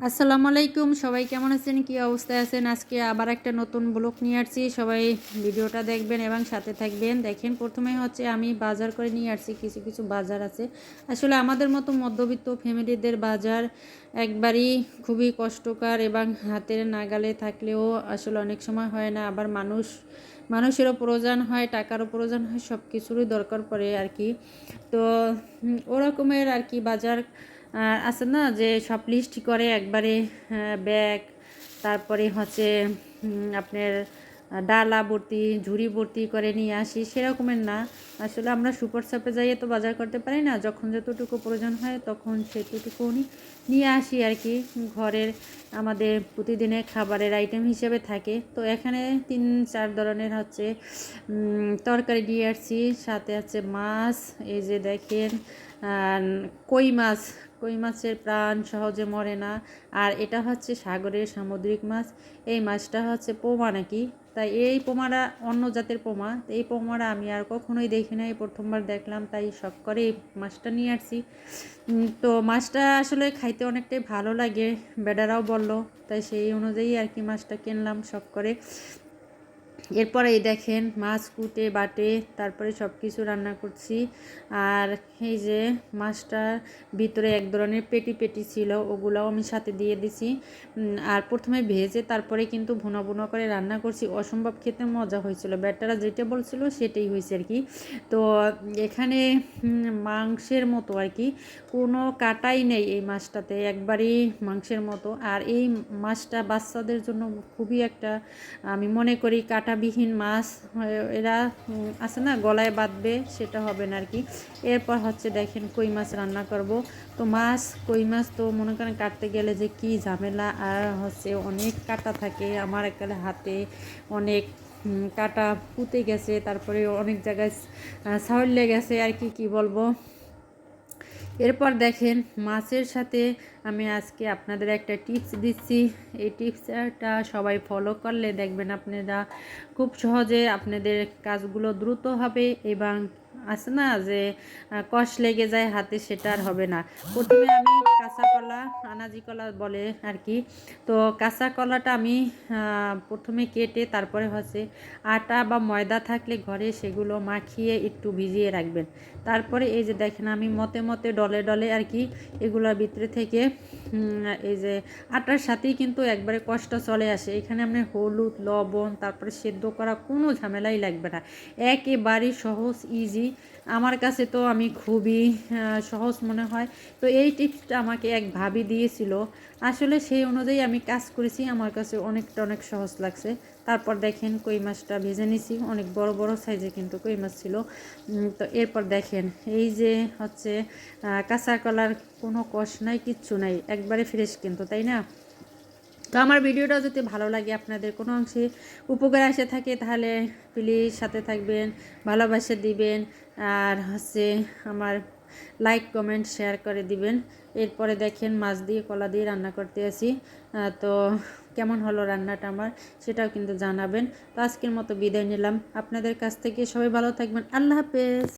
আসসালামু আলাইকুম, সবাই কেমন আছেন? কি অবস্থায় আছেন? আজকে আবার একটা নতুন ব্লগ নিয়ে আসছি। সবাই ভিডিওটা দেখবেন এবং সাথে থাকবেন। দেখেন প্রথমে হচ্ছে আমি বাজার করে নিয়ে আসছি। কিছু কিছু বাজার আছে। আসলে আমাদের মতো মধ্যবিত্ত ফ্যামিলিদের বাজার একবারই খুবই কষ্টকর এবং হাতের নাগালে থাকলেও আসলে অনেক সময় হয় না। আবার মানুষ, মানুষেরও প্রয়োজন হয়, টাকারও প্রয়োজন হয় সব কিছুরই দরকার পড়ে আর কি। তো ওরকমের আর কি বাজার আছে না যে সব লিস্ট করে একবারে ব্যাগ তারপরে হচ্ছে আপনার ডালা ভর্তি, ঝুড়ি ভর্তি করে নিয়ে আসি, সেরকমের না। আসলে আমরা সুপার শপে যাইয়ে তো বাজার করতে পারি না। যখন যতটুকু প্রয়োজন হয় তখন সেটুকু নিয়ে আসি আর কি। ঘরের আমাদের প্রতিদিনের খাবারের আইটেম হিসেবে থাকে। তো এখানে তিন, চার ধরনের হচ্ছে তরকারি দিয়ে আসছি। সাথে আছে মাছ, এই যে দেখেন কই মাছ, কই মাছের প্রাণ সহজে মরে না। আর এটা হচ্ছে সাগরের সামুদ্রিক মাছ। এই মাছটা হচ্ছে পোমা নাকি? তাই এই পোমাটা অন্য জাতের পোমা। এই পোমাটা আমি আর কখনোই দেখি নাই, প্রথমবার দেখলাম, তাই শখ করে এই মাছটা নিয়ে আসছি। তো মাছটা আসলে খাইতে অনেকটাই ভালো লাগে, বেডারাও বলল, তাই সেই অনুযায়ী আর কি মাছটা কিনলাম, শখ করে। এরপরে এই দেখেন, মাছ কুটে, বাটে, তারপরে সব কিছু রান্না করছি। আর এই যে মাছটার ভিতরে এক ধরনের পেটি পেটি ছিল, ওগুলোও আমি সাথে দিয়ে দিছি। আর প্রথমে ভেজে তারপরে কিন্তু ভুনা ভুনা করে রান্না করছি। অসম্ভব খেতে মজা হয়েছিল। ব্যাটারা যেটা বলছিল সেটাই হয়েছে আর কি। তো এখানে মাংসের মতো আর কি। কোনো কাটাই নেই এই মাছটাতে, একবারই মাংসের মতো। আর এই মাছটা বাচ্চাদের জন্য খুবই একটা, আমি মনে করি কাঁটাবিহীন মাছ এরা আছে না, গলায় বাঁধবে, সেটা হবে না আর কি এরপর হচ্ছে দেখেন কই মাছ রান্না করব। তো মাছ, কই মাছ তো মনে করেন কাটতে গেলে যে কি ঝামেলা, আর হচ্ছে অনেক কাটা থাকে। আমার একালে হাতে অনেক কাটা পুঁতে গেছে, তারপরে অনেক জায়গায় ছাউলে গেছে, আর কি কি বলব? এরপর দেখেন মাছের সাথে আমি আজকে আপনাদের একটা টিপস দিচ্ছি। এই টিপসটা সবাই ফলো করলে দেখবেন আপনারা খুব সহজে আপনাদের কাজগুলো দ্রুত হবে এবং আছে না যে কষ লেগে যায়, হাতে সেটা আর হবে না। প্রথমে আমি কাঁচা কলা আনাজি কলা বলে আর কি তো কাঁচা কলাটা আমি প্রথমে কেটে তারপরে হচ্ছে আটা বা ময়দা থাকলে ঘরে সেগুলো মাখিয়ে একটু ভিজিয়ে রাখবেন। তারপরে এই যে দেখেন আমি মতে মতে ডলে ডলে আর কি এগুলোর ভিতরে থেকে এই যে আটার সাথেই কিন্তু একবারে কষ্ট চলে আসে। এখানে আপনি হলুদ, লবণ, তারপরে সেদ্ধ করা কোনো ঝামেলাই লাগবে না। একেবারে সহজ ইজি আমার কাছে তো আমি খুবই সহজ মনে হয়। তো এই টিপসটা আমাকে এক ভাবি দিয়েছিল। আসলে সেই অনুযায়ী আমি কাজ করেছি, আমার কাছে অনেকটা অনেক সহজ লাগছে। তারপর দেখেন কই মাছটা ভেজে নিছি, অনেক বড় বড় সাইজে কিন্তু কই মাছ ছিল। তো এরপর দেখেন, এই যে হচ্ছে কাঁচা কলার কোনো কষ নাই, কিচ্ছু নাই, একবারে ফ্রেশ কিন্তু, তাই না? তো আমার ভিডিওটা যদি ভালো লাগে, আপনাদের কোনো অংশে উপকার আসে থাকে, তাহলে প্লিজ সাথে থাকবেন, ভালোবাসা দিবেন, আর হচ্ছে আমার লাইক কমেন্ট শেয়ার করে দিবেন। এরপরে দেখেন মাছ দিয়ে কলা দিয়ে রান্না করতে আসি। তো কেমন হলো রান্নাটা আমার সেটাও কিন্তু জানাবেন। তো আজকের মতো বিদায় নিলাম। আপনাদের কাছ থেকে সবাই ভালো থাকবেন। আল্লাহ হাফেজ।